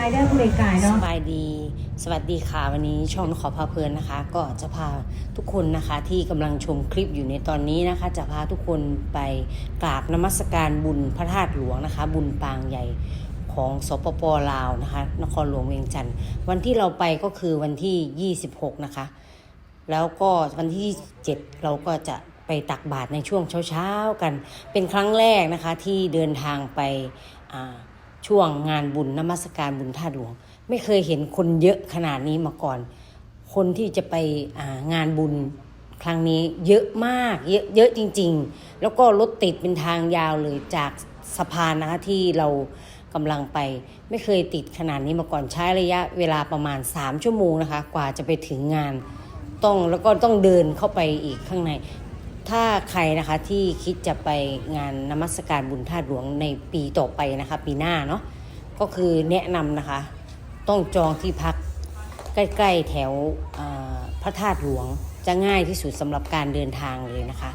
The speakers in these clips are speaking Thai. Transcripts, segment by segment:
ายบอกน้องเลยได้ผู้ใดกายสเนาะบายดี สวัสดีค่ะ วันนี้ช่องขอพาเพลินนะคะ ก็จะพาทุกคนนะคะที่กำลังชมคลิปอยู่ในตอนนี้นะคะ จะพาทุกคนไปกราบนมัสการบุญพระธาตุหลวงนะคะ บุญปางใหญ่ของสปปลาวนะคะ นครหลวงเวียงจันทร์วันที่เราไปก็คือวันที่ 26 นะคะ แล้วก็วันที่ 7 เราก็จะไปตักบาตรในช่วงเช้าๆกัน เป็นครั้งแรกนะคะที่เดินทางไปอ่า ช่วงงานบุญนมัสการบุญธาตุหลวง ไม่เคยเห็นคนเยอะขนาดนี้มาก่อน คนที่จะไปงานบุญครั้งนี้เยอะมากเยอะเยอะจริง ๆ แล้วก็รถติดเป็นทางยาวเลยจากสะพานนะคะที่เรากำลังไปไม่เคยติดขนาดนี้มาก่อนใช้ระยะเวลาประมาณ 3 ชั่วโมงนะคะ กว่าจะไปถึงงานต้องแล้วก็ต้องเดินเข้าไปอีกข้างใน ถ้าใครนะคะที่คิดจะไปงานนมัสการบุญธาตุหลวงในปีต่อไปนะคะ ปีหน้าเนาะก็คือแนะนำนะคะ ต้องจองที่พักใกล้ ๆ แถวพระธาตุหลวงจะง่ายที่สุดสำหรับการเดินทางเลยนะคะ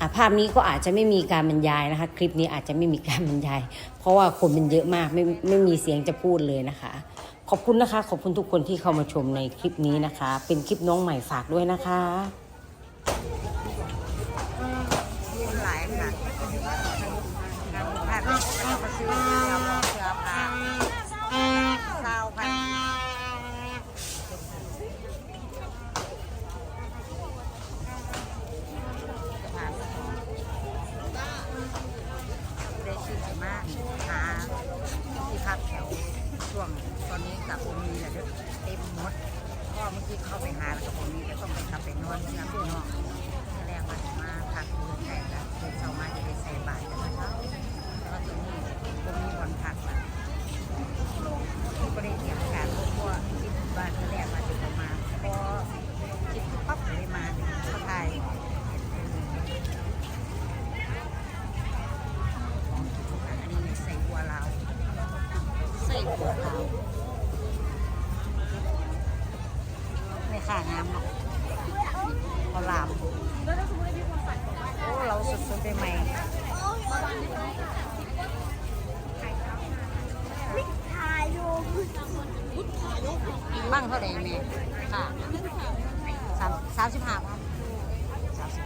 อะภาพนี้ก็อาจจะไม่มีการบรรยายนะคะ คลิปนี้อาจจะไม่มีการบรรยาย เพราะว่าคนมันเยอะมากไม่ไม่มีเสียงจะพูดเลยนะคะ ขอบคุณนะคะ ขอบคุณทุกคนที่เข้ามาชมในคลิปนี้นะคะ เป็นคลิปน้องใหม่ฝากด้วยนะคะ หลายค่ะงานบุญภาคแล้ว ก็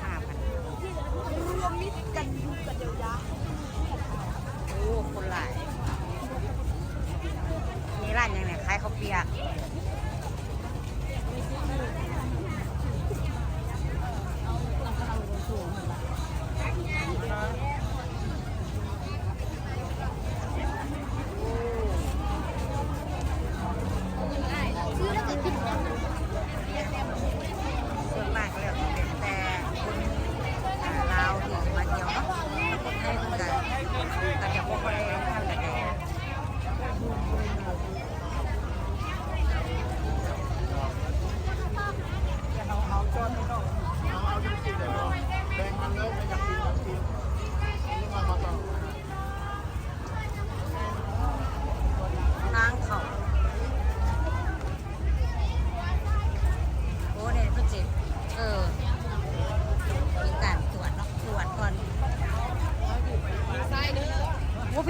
25พันรวมมิตรกันอยู่กันเดียวยาโอ้ คนหลายมีร้านยังเนี่ยขายข้าวเปียก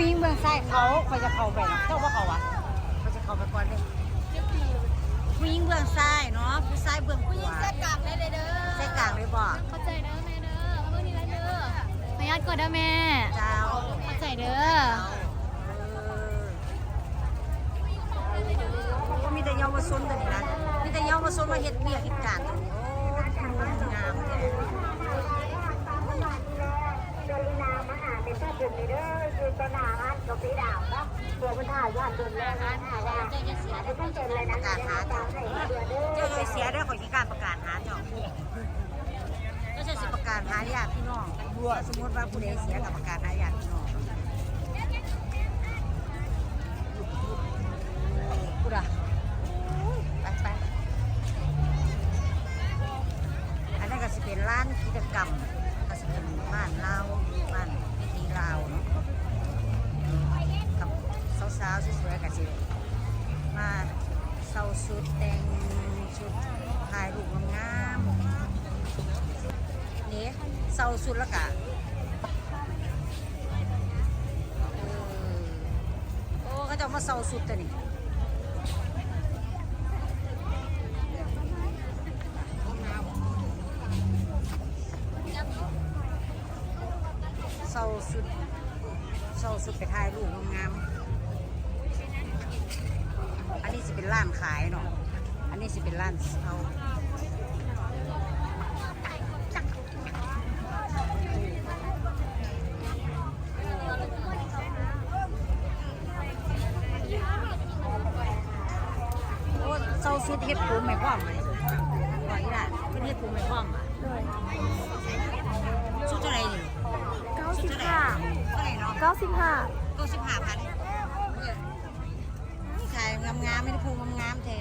ว่าพี่ยิงเมืองไส้เขาเขาจะเข้าไปเนาะเจ้าว่าเขาวะเขาจะเข้าไปก่อนเลยผู้หญิงเบื้องซ้ายเนาะผู้ซ้ายเบื้องขผู้หญิงวาเส้นกลางได้เลยเด้อเส้นกลางเลยบอกเข้าใจเด้อแม่เด้อเอาเมื่อนี้ได้เด้อขออนุญาตกดเด้อแม่ เจ้าเข้าใจเด้อก็มีแต่เยาวชนตัวนี้นะมีแต่เยาวชนมาเฮ็ดเบียกกิจการตัวนี้โอ้งามเลย เดลินามาหาเป็นแค่บุญเด้อคือตนาฮานกับสีดาวเนาะตัวมันถ่ายยอดบุญแล้วนะถ่ายว่าไม่ต้องเป็นเลยนะการหาเจ้าให้เดือนเด้อเจ้าเลยเสียด้วยของที่การประกาศหาเจ้าก็จะสิประกาศหาญาติพี่น้องสมมติว่าผู้ใดเสียกับประกาศหาญาติพี่น้อง สิมาเศร้าชุดแต่งชุดถ่ายรูปงามนี่เศร้าชุดแล้วกะเออจะมาเซาสุดแต่นี่เซาสุดเซาสุดไปถ่ายรูปงาม อันนี้สิเป็นร้านขายเนาะ อันนี้สิเป็นร้านเซาโอ้เซาสุดเฮ็ดปูไม่พร้อมเลยบ่อีล่ะเพิ่นเฮ็ดปูไม่พร้อมอะสุดเท่าไหร่นี่เก้าสุสิดบเท่าไหร่ห้าเท่าไหร่เนาะเก้าสิบห้าเก้าสิบห้าพันขาย งามๆไม่ได้พูงามๆแท้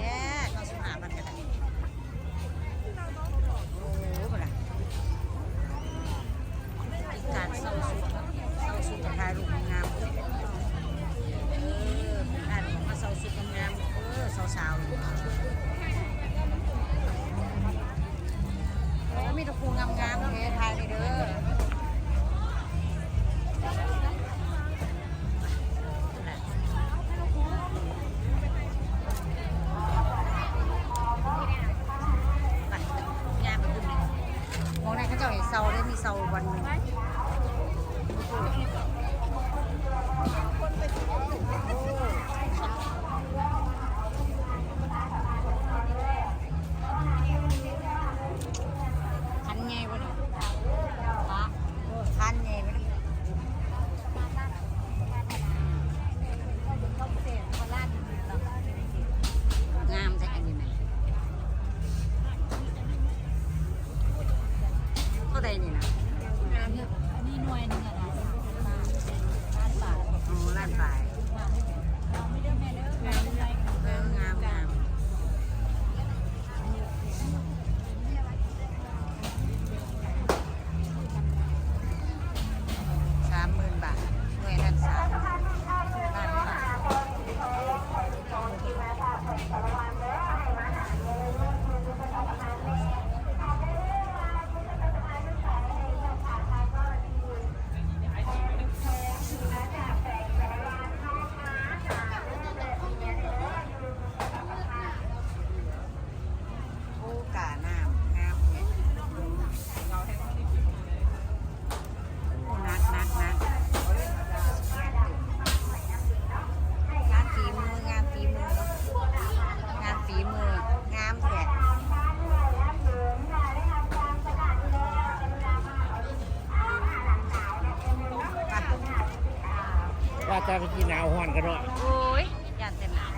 ว่าจะไปกินหนาวฮ้อนกันเนาะโอ้ยยานเต็มหนาว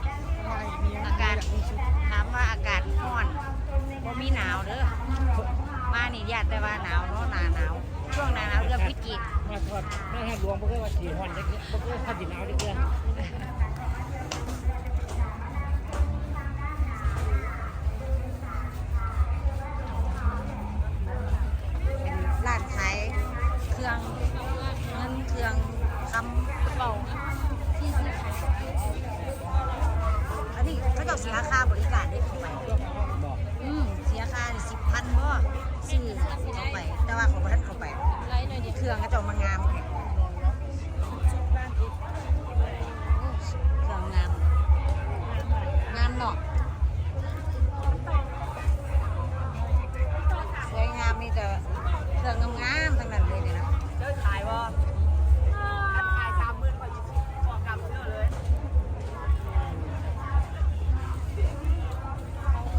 อากาศถามว่าอากาศร้อนบ่มีหนาวเด้อมานี่ยานแต่ว่าหนาวเนาะหนาหนาวช่วงหนาหนาวเดือนพฤศจิกมาทอดมาทอดหลวงบ่เคยว่าสิฮ้อนจักเทื่อบ่เคยว่าสิหนาวจักเทื่อ เครื่องงามๆทั้งนั้นเลยเนี่ยนะ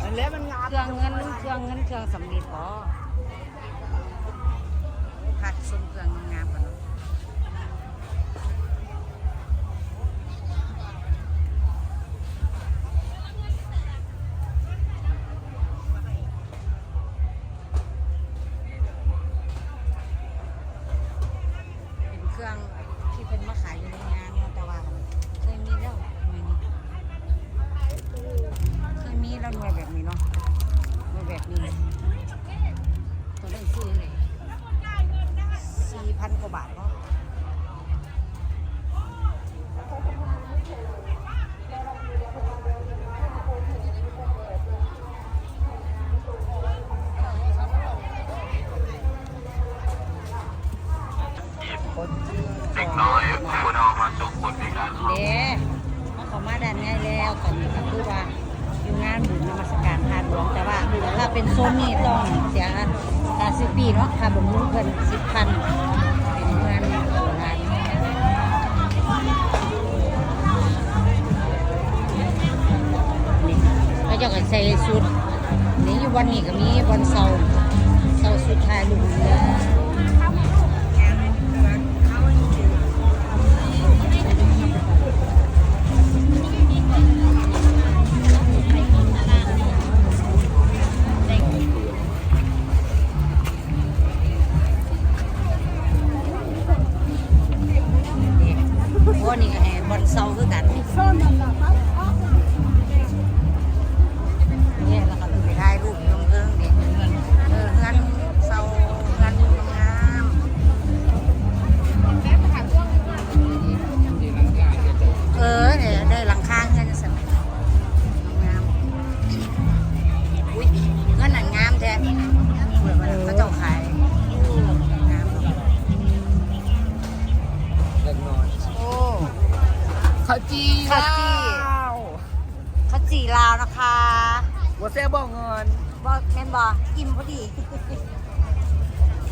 อันแล้วมันงามเครื่องเงินเครื่องเงินเครื่องสำลีอ๋อผัดชมเครื่องงาม เด็กน้อยคนออกมาส่งคนอีกแล้วเด้มัเขามาดนง่ายแล้วตอนนี้ก็คือว่าอยู่งานบุญนมาสการพาหลวงแต่ว่าถ้าเป็นโซนนี้ต้องเสียตาสิบปีเนาะค่ะบำรุงเพิ่นสิบพันเงานโบราณก็จะกันใส่สุดนี่อยู่วันนี้ก็มีวันเสาร์เสาร์สุดท้ายลุงเนี่ย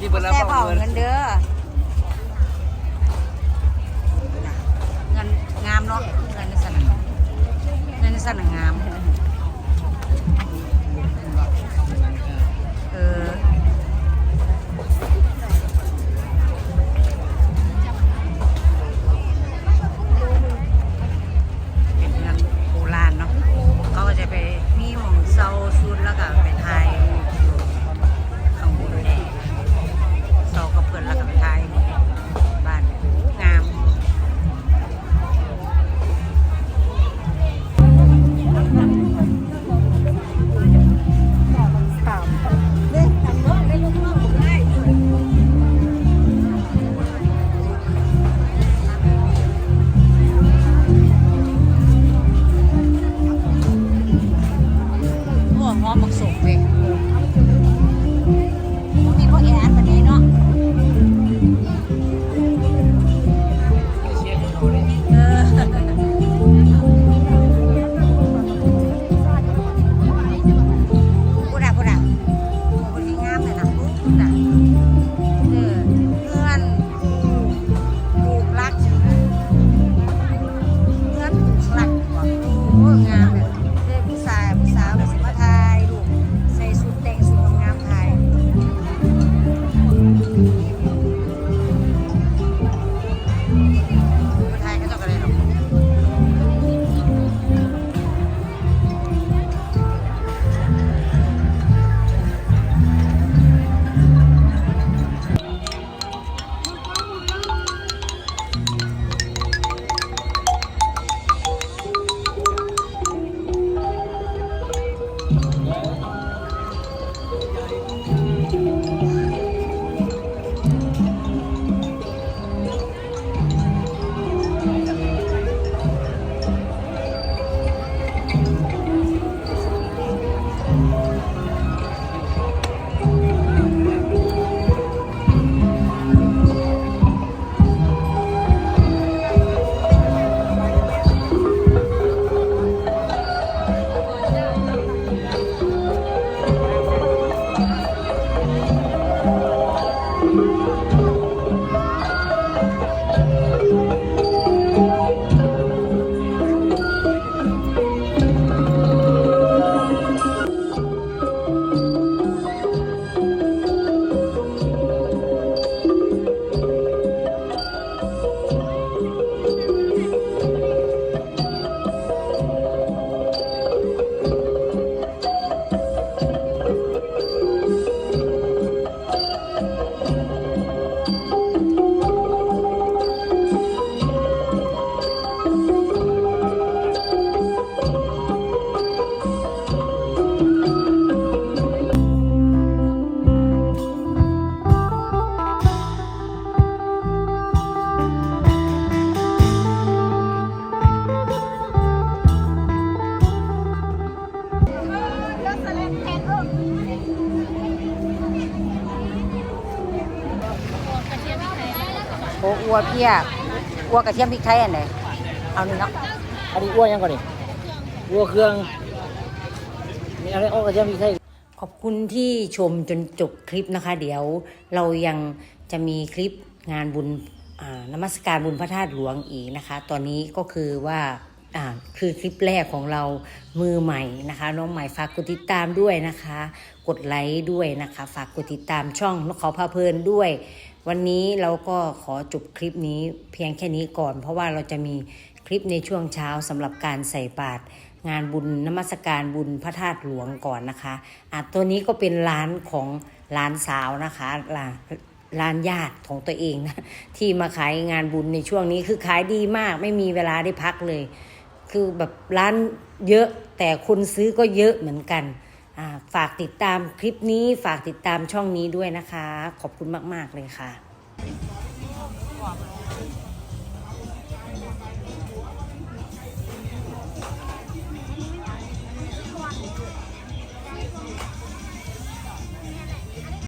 กินไปแล้วแซ่บเอาเงินเงินเด้อเงินงามเนาะเงินในสนามเงินในสนามงาม เพียอัวกระเทียมพริกไทยอันไหนเอานี่เนาะอันนี้อ้วนยังก่อนนี่อ้วนเครื่องมีอะไรอ้อกระเทียมพริกไทยขอบคุณที่ชมจนจบคลิปนะคะ เดี๋ยวเรายังจะมีคลิปงานบุญนมัสการบุญพระธาตุหลวงอีกนะคะ ตอนนี้ก็คือว่าอ่าคือคลิปแรกของเรามือใหม่นะคะ น้องใหม่ฝากกดติดตามด้วยนะคะ กดไลค์ด้วยนะคะ ฝากกดติดตามช่องนกเขาพาเพลินด้วย วันนี้เราก็ขอจบคลิปนี้เพียงแค่นี้ก่อน เพราะว่าเราจะมีคลิปในช่วงเช้าสำหรับการใส่บาตรงานบุญนมัสการบุญพระธาตุหลวงก่อนนะคะอะตัวนี้ก็เป็นร้านของร้านสาวนะคะร้านร้านญาติของตัวเองนะที่มาขายงานบุญในช่วงนี้คือขายดีมาก ไม่มีเวลาได้พักเลย คือแบบร้านเยอะแต่คนซื้อก็เยอะเหมือนกัน ฝากติดตามคลิปนี้ฝากติดตามช่องนี้ด้วยนะคะ ขอบคุณมาก ๆ เลยค่ะ